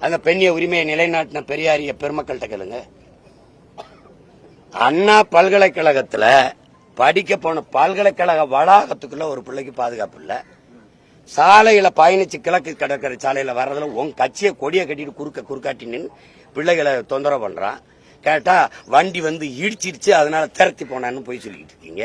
அந்த பெண்ணிய உரிமையை நிலைநாட்டின பெரியாரிய பெருமக்கள்கிட்ட கேளுங்க. அண்ணா பல்கலைக்கழகத்துல படிக்க போன பல்கலைக்கழக வளாகத்துக்குள்ள ஒரு பிள்ளைக்கு பாதுகாப்பு இல்ல. சாலையில பயணிச்சு கிழக்கு கடற்கரை சாலையில வர்றதுல உன் கட்சியை கொடியை கட்டிட்டு குறுக்க குறுக்காட்டி நின்று பிள்ளைகளை தொந்தரவு பண்றான். கேட்டா வண்டி வந்து இடிச்சிருச்சு அதனால திரத்தி போனான்னு போய் சொல்லிக்கிட்டு இருக்கீங்க.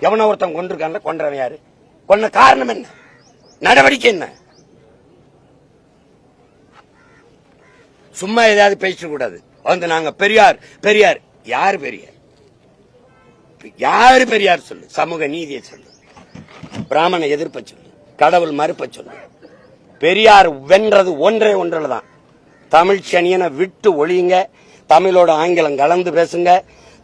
எவனோ ஒருத்தன் கொண்டிருக்கான்ல கொன்றவன் யாரு? கொன்ன காரணம் என்ன? நடவடிக்கை என்ன? சும்மா ஏதாவது பேசிட கூடாது. வந்து நாங்க பெரியார் பெரியார். யாரு பெரியார்? யாரு பெரியார் சொல்லு? சமூக நீதியை சொல்லு. பிராமண எதிர்ப்ப சொல்லு. கடவுள் மறுப்ப சொல்லு. பெரியார் வென்றது ஒன்றே ஒன்றில் தான். தமிழ் சனியனை விட்டு ஒழியுங்க. தமிழோட ஆங்கிலம் கலந்து பேசுங்க.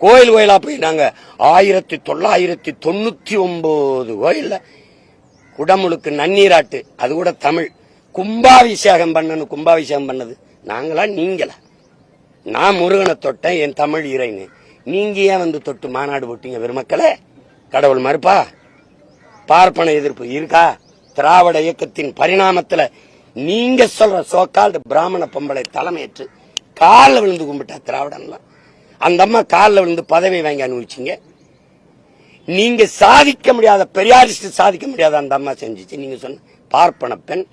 கோயில் கோயிலா போய் ஆயிரத்தி தொள்ளாயிரத்தி தொண்ணூத்தி ஒன்பது கோயில்ல குடமுழுக்கு நன்னீராட்டு அது கூட தமிழ். கும்பாபிஷேகம் பண்ணணும் கும்பாபிஷேகம் பண்ணது. நாங்களா நீங்களா நான் முருகனை தொட்டேன் என் தமிழ் இறைன்னு நீங்க ஏன் வந்து தொட்டு மாநாடு போட்டீங்க பெருமக்களே? கடவுள் மறுப்பா? பார்ப்பன எதிர்ப்பு இருக்கா? திராவிட இயக்கத்தின் பரிணாமத்துல நீங்க சொல்ற சோக்கால்டு பிராமண பொம்பளை தலைமையேற்று காலில் விழுந்து கும்பிட்டா திராவிடம்லாம் அந்த அம்மா காலில் விழுந்து பதவி வாங்கி அனுபவிச்சிங்க. நீங்க சாதிக்க முடியாத பெரியாரிஸ்ட் சாதிக்க முடியாத அந்த அம்மா செஞ்சிச்சு. நீங்க சொன்ன பார்ப்பன பெண்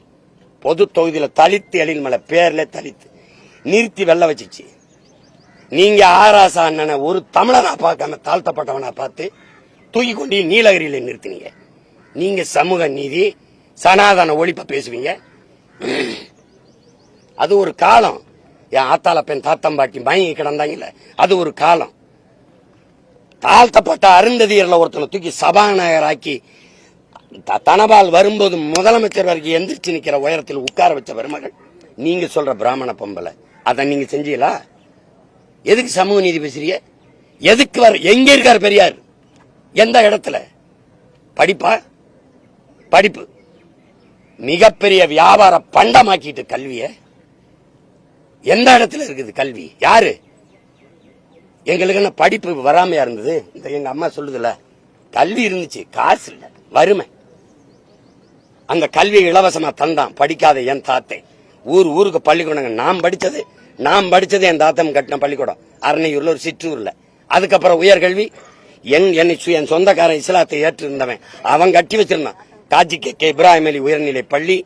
பொது தொகுதியில் தலித்து எழில்மலை பேர்ல தலித்து நிறுத்தி வெள்ள வச்சுச்சு. நீங்க ஆராசா அண்ணனை ஒரு தமிழனா பார்க்காம தாழ்த்தப்பட்டவனா பார்த்து தூக்கி கொண்டு நீலகிரியில நிறுத்தினீங்க. நீங்க சமூக நீதி சனாதன ஒழிப்பை பேசுவீங்க. அது ஒரு காலம். என் ஆத்தால பெண் தாத்தம்பாட்டி மயங்கி கிடந்தாங்கல்ல அது ஒரு காலம். தாழ்த்தப்பட்ட அருந்ததியர்ல ஒருத்தனை தூக்கி சபாநாயகர் ஆக்கி த- தனபால் வரும்போது முதலமைச்சர் வரைக்கும் எந்திரிச்சு நிக்கிற உயரத்தில் உட்கார வச்ச பெருமகள் நீங்க சொல்ற பிராமண பொம்பளை அதை நீங்க செஞ்சீங்களா? எதுக்கு சமூக நீதி பேசுறீங்க? எதுக்கு வர எங்க இருக்கார் பெரியார்? எந்த இடத்துல? படிப்பா? படிப்பு. மிகப்பெரிய வியாபார பண்டமாக்கிட்டு கல்வியை. எந்த இடத்துல இருக்குது கல்வி? யாரு? எங்களுக்கு என்ன படிப்பு வராமையா இருந்தது? இந்த எங்க அம்மா சொல்லுதுல கல்வி இருந்துச்சு காசு இல்ல வறுமை. அந்த கல்வி இலவசமா தந்தான் படிக்காத என் தாத்தை. ஊர் ஊருக்கு பள்ளிக்கூடங்க நாம் படிச்சது நாம் படிச்சது என் தாத்தம் கட்டின பள்ளிக்கூடம். அரணையூர்ல ஒரு சிற்றூர்ல. அதுக்கப்புறம் உயர்கல்வி. என் என்னை சு- என் சொந்தக்காரன் இஸ்லாத்தை ஏற்று இருந்தவன் அவன் கட்டி வச்சிருந்தான். காஜி கே கே இப்ராஹிம் அலி உயர்நிலை பள்ளி.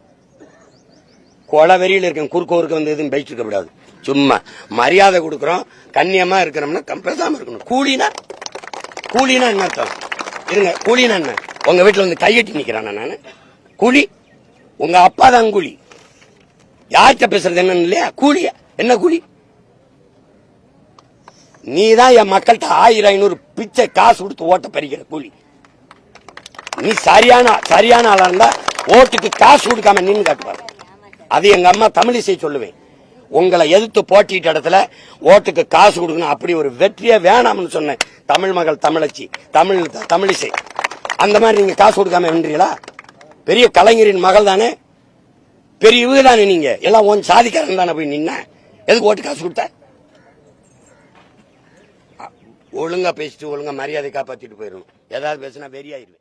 கொலவெறியில் இருக்க குறுக்கோருக்கு வந்து எதுவும் பேசிட்டு இருக்க கூடாது. சும்மா மரியாதை கொடுக்குறோம் கண்ணியமா இருக்கிறோம்னா கம் பேசாம இருக்கணும். கூலினா கூலினா என்ன அர்த்தம்? இருங்க கூலினா என்ன? உங்க வீட்டுல வந்து கையெட்டி நிற்கிறானா நான்? கூலி? உங்க அப்பா தான் கூலி. யார்கிட்ட பேசுறது என்னன்னு இல்லையா? கூலியா? என்ன கூலி? நீ தான் என் மக்கள்கிட்ட ஆயிரம் ஐநூறு பிச்சை காசு கொடுத்து ஓட்ட பறிக்கிற கூலி. நீ சரியான சரியான ஆளா இருந்தா ஓட்டுக்கு காசு கொடுக்காம நின்று காட்டுவாரு அது எங்க அம்மா தமிழிசை சொல்லுவேன் உங்களை எதிர்த்து போட்டிட்ட இடத்துல ஓட்டுக்கு காசு கொடுக்கணும் அப்படி ஒரு வெற்றியே வேணாம்னு சொன்னேன். தமிழ் மகள் தமிழச்சி தமிழ் தமிழிசை அந்த மாதிரி நீங்க காசு கொடுக்காம வென்றீங்களா பெரிய கலைஞரின் மகள் தானே. பெரிய இவங்க தானே நீங்க. எல்லாம் உன் சாதிக்காரன் தானே போய் நின்ன. எதுக்கு ஓட்டு காசு கொடுத்த? ஒழுங்கா பேசிட்டு ஒழுங்கா மரியாதை காப்பாத்திட்டு போயிடணும். ஏதாவது பேசினா வெறியாயிருவேன்